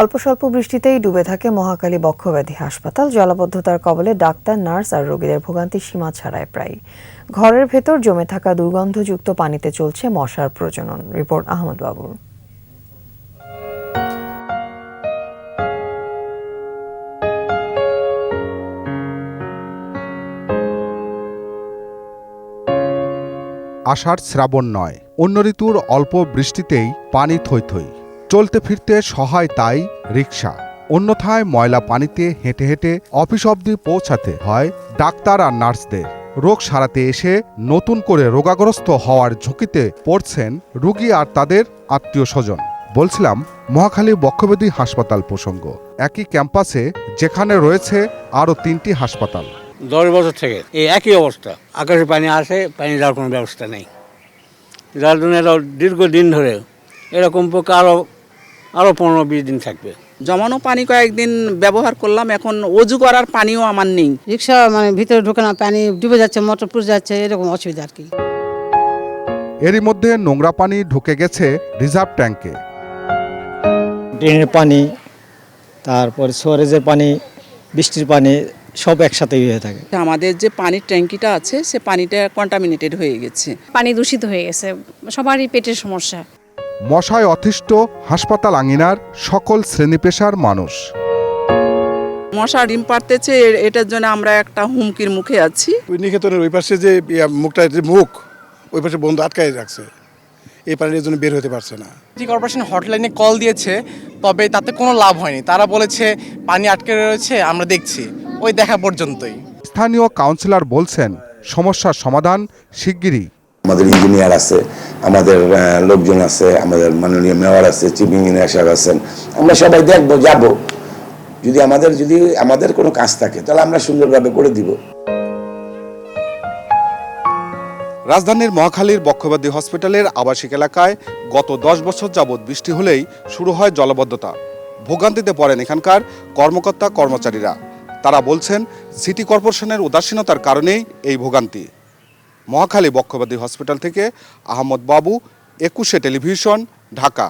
অল্প স্বল্প বৃষ্টিতেই ডুবে থাকে মহাকালী বক্ষব্যাধি হাসপাতাল। জলাবদ্ধতার কবলে ডাক্তার, নার্স আর রোগীদের ভোগান্তি সীমা ছাড়ায় প্রায়। ঘরের ভেতর জমে থাকা দুর্গন্ধযুক্ত পানিতে চলছে মশার প্রজনন। রিপোর্ট আহমদ বাবুর। আষাঢ় শ্রাবণ নয়। অন্য ঋতুর অল্প বৃষ্টিতেই পানি থই থই। চলতে ফিরতে সহায় তাই রিক্সা অন্যথায় ময়লা পানিতে হেঁটে হেঁটে অফিস অবধি পৌঁছাতে হয় ডাক্তার আর নার্সদের। রোগ সারাতে এসে নতুন করে রোগাগ্রস্ত হওয়ার ঝুঁকিতে পড়ছেন রুগী আর তাদের আত্মীয় স্বজন বলছিলাম, মহাখালী বক্ষবেদী হাসপাতাল প্রসঙ্গ। একই ক্যাম্পাসে যেখানে রয়েছে আরও তিনটি হাসপাতাল। দশ বছর থেকে এই একই অবস্থা। আকাশে পানি আসে, পানি যাওয়ার কোনো ব্যবস্থা নেই। যার জন্য এরা দীর্ঘদিন ধরে এরকম পোকা আরও আরও পনেরো বিশ দিন থাকবে। জমানো পানি কয়েকদিন ব্যবহার করলাম এখন অজু করার পানিও আমার নেই। রিক্সা মানে ভিতরে ঢোকে না পানি ডুবে যাচ্ছে মোটর পুড়ে যাচ্ছে এরকম অসুবিধা আর কি। এরই মধ্যে নোংরা পানি ঢুকে গেছে রিজার্ভ ট্যাঙ্কে। ড্রেনের পানি তারপর সোয়ারেজের পানি বৃষ্টির পানি সব একসাথেই হয়ে থাকে। আমাদের যে পানির ট্যাঙ্কিটা আছে সে পানিটা কন্টামিনেটেড হয়ে গেছে। পানি দূষিত হয়ে গেছে সবারই পেটের সমস্যা। মশায় অতিষ্ঠ হাসপাতাল আঙিনার সকল শ্রেণি পেশার মানুষ। মশা ডিম পারতেছে এটার জন্য আমরা একটা হুমকির মুখে আছি। ওই নিকেতনের ওই পাশে যে মুখটা যে মুখ ওই পাশে বন্ধ আটকায় রাখছে। এই পানির জন্য বের হতে পারছে না। সিটি কর্পোরেশন হটলাইনে কল দিয়েছে তবে তাতে কোনো লাভ হয়নি। তারা বলেছে পানি আটকে রয়েছে আমরা দেখছি। ওই দেখা পর্যন্তই। স্থানীয় কাউন্সিলর বলছেন সমস্যার সমাধান শিগগিরই। আমাদের ইঞ্জিনিয়ার আছে, আমাদের লোকজন আছে, আমাদের মাননীয় মেয়র আছে চিফ ইঞ্জিনিয়ার সাহেব আছেন, আমরা সবাই দেখব, যাব। যদি আমাদের যদি আমাদের কোনো কাজ থাকে, তাহলে আমরা সুন্দরভাবে করে দিব। রাজধানীর মহাখালীর বক্ষবাদী হসপিটালের আবাসিক এলাকায় গত দশ বছর যাবৎ বৃষ্টি হলেই শুরু হয় জলবদ্ধতা। ভোগান্তিতে পড়েন এখানকার কর্মকর্তা কর্মচারীরা তারা বলছেন, সিটি কর্পোরেশনের উদাসীনতার কারণেই এই ভোগান্তি। মহাখালী বক্ষবাদী হসপিটাল থেকে আহমদ বাবু একুশে টেলিভিশন ঢাকা।